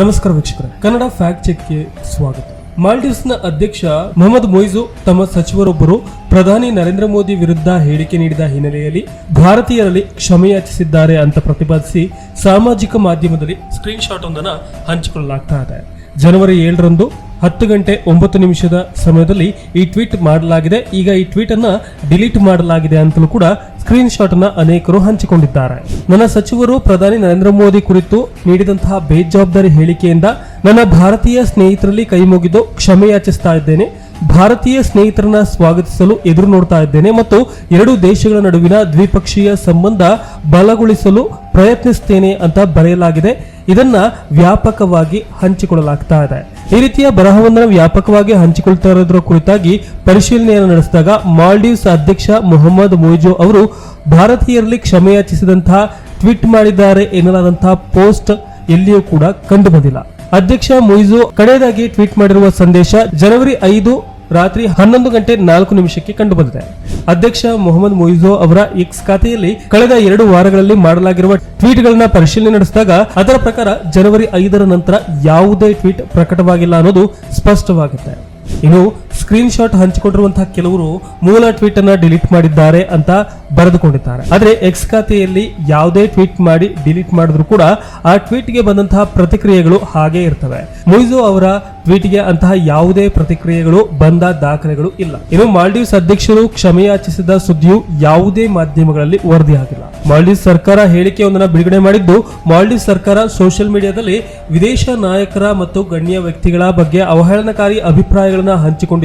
ನಮಸ್ಕಾರ ವೀಕ್ಷಕರೇ. ಕನ್ನಡ ಫ್ಯಾಕ್ಟ್ ಚೆಕ್ಗೆ ಸ್ವಾಗತ. ಮಾಲ್ಡೀವ್ಸ್ನ ಅಧ್ಯಕ್ಷ ಮೊಹಮ್ಮದ್ ಮೊಯ್ಜು ತಮ್ಮ ಸಚಿವರೊಬ್ಬರು ಪ್ರಧಾನಿ ನರೇಂದ್ರ ಮೋದಿ ವಿರುದ್ಧ ಹೇಳಿಕೆ ನೀಡಿದ ಹಿನ್ನೆಲೆಯಲ್ಲಿ ಭಾರತೀಯರಲ್ಲಿ ಕ್ಷಮೆಯಾಚಿಸಿದ್ದಾರೆ ಅಂತ ಪ್ರತಿಪಾದಿಸಿ ಸಾಮಾಜಿಕ ಮಾಧ್ಯಮದಲ್ಲಿ ಸ್ಕ್ರೀನ್ ಶಾಟ್ ಒಂದನ್ನು ಹಂಚಿಕೊಳ್ಳಲಾಗ್ತಾ ಇದೆ. ಜನವರಿ ಏಳರಂದು ಹತ್ತು ಗಂಟೆ ಒಂಬತ್ತು ನಿಮಿಷದ ಸಮಯದಲ್ಲಿ ಈ ಟ್ವೀಟ್ ಮಾಡಲಾಗಿದೆ. ಈಗ ಈ ಟ್ವೀಟ್ ಅನ್ನ ಡಿಲೀಟ್ ಮಾಡಲಾಗಿದೆ ಅಂತಲೂ ಕೂಡ ಸ್ಕ್ರೀನ್ ಶಾಟ್ನ ಅನೇಕರು ಹಂಚಿಕೊಂಡಿದ್ದಾರೆ. ನನ್ನ ಸಚಿವರು ಪ್ರಧಾನಿ ನರೇಂದ್ರ ಮೋದಿ ಕುರಿತು ನೀಡಿದಂತಹ ಬೇಜವಾಬ್ದಾರಿ ಹೇಳಿಕೆಯಿಂದ ನನ್ನ ಭಾರತೀಯ ಸ್ನೇಹಿತರಲ್ಲಿ ಕೈ ಮುಗಿದು ಕ್ಷಮೆಯಾಚಿಸ್ತಾ ಇದ್ದೇನೆ. ಭಾರತೀಯ ಸ್ನೇಹಿತರನ್ನ ಸ್ವಾಗತಿಸಲು ಎದುರು ನೋಡ್ತಾ ಇದ್ದೇನೆ ಮತ್ತು ಎರಡು ದೇಶಗಳ ನಡುವಿನ ದ್ವಿಪಕ್ಷೀಯ ಸಂಬಂಧ ಬಲಗೊಳಿಸಲು ಪ್ರಯತ್ನಿಸ್ತೇನೆ ಅಂತ ಬರೆಯಲಾಗಿದೆ. ಇದನ್ನ ವ್ಯಾಪಕವಾಗಿ ಹಂಚಿಕೊಳ್ಳಲಾಗ್ತಾ ಇದೆ. ಈ ರೀತಿಯ ಬರಹವನ್ನು ವ್ಯಾಪಕವಾಗಿ ಹಂಚಿಕೊಳ್ತಾ ಇರೋದ್ರ ಕುರಿತಾಗಿ ಪರಿಶೀಲನೆಯನ್ನು ನಡೆಸಿದಾಗ ಮಾಲ್ಡೀವ್ಸ್ ಅಧ್ಯಕ್ಷ ಮೊಹಮ್ಮದ್ ಮೊಯ್ಜೋ ಅವರು, ಭಾರತೀಯರಲ್ಲಿ ಕ್ಷಮೆಯಾಚಿಸಿದಂತಹ ಟ್ವೀಟ್ ಮಾಡಿದ್ದಾರೆ ಎನ್ನಲಾದಂತಹ ಪೋಸ್ಟ್ ಎಲ್ಲಿಯೂ ಕೂಡ ಕಂಡು ಬಂದಿಲ್ಲ. ಅಧ್ಯಕ್ಷ ಮುಯಿಜು ಕಡೆಯದಾಗಿ ಟ್ವೀಟ್ ಮಾಡಿರುವ ಸಂದೇಶ ಜನವರಿ ಐದು ರಾತ್ರಿ ಹನ್ನೊಂದು ಗಂಟೆ ನಾಲ್ಕು ನಿಮಿಷಕ್ಕೆ ಕಂಡುಬಂದಿದೆ. ಅಧ್ಯಕ್ಷ ಮೊಹಮ್ಮದ್ ಮೊಯಿಜೋ ಅವರ ಎಕ್ಸ್ ಖಾತೆಯಲ್ಲಿ ಕಳೆದ ಎರಡು ವಾರಗಳಲ್ಲಿ ಮಾಡಲಾಗಿರುವ ಟ್ವೀಟ್ಗಳನ್ನ ಪರಿಶೀಲನೆ ನಡೆಸಿದಾಗ ಅದರ ಪ್ರಕಾರ ಜನವರಿ ಐದರ ನಂತರ ಯಾವುದೇ ಟ್ವೀಟ್ ಪ್ರಕಟವಾಗಿಲ್ಲ ಅನ್ನೋದು ಸ್ಪಷ್ಟವಾಗುತ್ತೆ. ಇನ್ನು ಸ್ಕ್ರೀನ್ ಶಾಟ್ ಹಂಚಿಕೊಂಡಿರುವಂತಹ ಕೆಲವರು ಮೂಲ ಟ್ವೀಟ್ ಅನ್ನ ಡಿಲೀಟ್ ಮಾಡಿದ್ದಾರೆ ಅಂತ ಬರೆದುಕೊಂಡಿದ್ದಾರೆ. ಆದ್ರೆ ಎಕ್ಸ್ ಖಾತೆಯಲ್ಲಿ ಯಾವುದೇ ಟ್ವೀಟ್ ಮಾಡಿ ಡಿಲೀಟ್ ಮಾಡಿದ್ರು ಕೂಡ ಆ ಟ್ವೀಟ್ಗೆ ಬಂದಂತಹ ಪ್ರತಿಕ್ರಿಯೆಗಳು ಹಾಗೆ ಇರ್ತವೆ. ಮುಯ್ಜೋ ಅವರ ಟ್ವೀಟ್ಗೆ ಅಂತಹ ಯಾವುದೇ ಪ್ರತಿಕ್ರಿಯೆಗಳು ಬಂದ ದಾಖಲೆಗಳು ಇಲ್ಲ. ಇನ್ನು ಮಾಲ್ಡೀವ್ಸ್ ಅಧ್ಯಕ್ಷರು ಕ್ಷಮೆಯಾಚಿಸಿದ ಸುದ್ದಿಯು ಯಾವುದೇ ಮಾಧ್ಯಮಗಳಲ್ಲಿ ವರದಿಯಾಗಿಲ್ಲ ಮಾಲ್ಡೀವ್ಸ್ ಸರ್ಕಾರ ಹೇಳಿಕೆಯೊಂದನ್ನು ಬಿಡುಗಡೆ ಮಾಡಿದ್ದು, ಮಾಲ್ಡೀವ್ಸ್ ಸರ್ಕಾರ ಸೋಷಿಯಲ್ ಮೀಡಿಯಾದಲ್ಲಿ ವಿದೇಶ ನಾಯಕರ ಮತ್ತು ಗಣ್ಯ ವ್ಯಕ್ತಿಗಳ ಬಗ್ಗೆ ಅವಹೇಳನಕಾರಿ ಅಭಿಪ್ರಾಯಗಳನ್ನ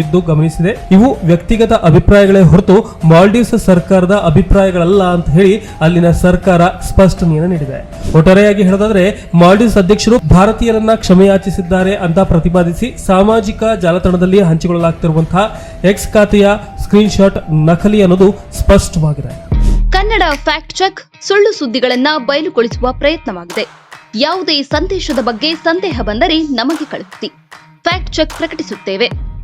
ಹಂಚಿಕೊಂಡಿದ್ದು ಗಮನಿಸಿದೆ. ಇವು ವ್ಯಕ್ತಿಗತ ಅಭಿಪ್ರಾಯಗಳೇ ಹೊರತು ಮಾಲ್ಡೀವ್ಸ್ ಸರ್ಕಾರದ ಅಭಿಪ್ರಾಯಗಳಲ್ಲ ಅಂತ ಹೇಳಿ ಅಲ್ಲಿನ ಸರ್ಕಾರ ಸ್ಪಷ್ಟನೆಯನ್ನು ನೀಡಿದೆ. ಒಟ್ಟಾರೆಯಾಗಿ ಹೇಳೋದಾದ್ರೆ, ಮಾಲ್ಡೀವ್ಸ್ ಅಧ್ಯಕ್ಷರು ಭಾರತೀಯರನ್ನ ಕ್ಷಮೆಯಾಚಿಸಿದ್ದಾರೆ ಅಂತ ಪ್ರತಿಪಾದಿಸಿ ಸಾಮಾಜಿಕ ಜಾಲತಾಣದಲ್ಲಿ ಹಂಚಿಕೊಳ್ಳಲಾಗ್ತಿರುವಂತಹ ಎಕ್ಸ್ ಖಾತೆಯ ಸ್ಕ್ರೀನ್ ಶಾಟ್ ನಕಲಿ ಅನ್ನೋದು ಸ್ಪಷ್ಟವಾಗಿದೆ. ಕನ್ನಡ ಫ್ಯಾಕ್ಟ್ ಚೆಕ್ ಸುಳ್ಳು ಸುದ್ದಿಗಳನ್ನ ಬಯಲುಗೊಳಿಸುವ ಪ್ರಯತ್ನವಾಗಿದೆ. ಯಾವುದೇ ಸಂದೇಶದ ಬಗ್ಗೆ ಸಂದೇಹ ಬಂದರೆ ನಮಗೆ ಕಳುಹಿಸಿ. Fact check ಪ್ರಕಟಿಸುತ್ತೇವೆ.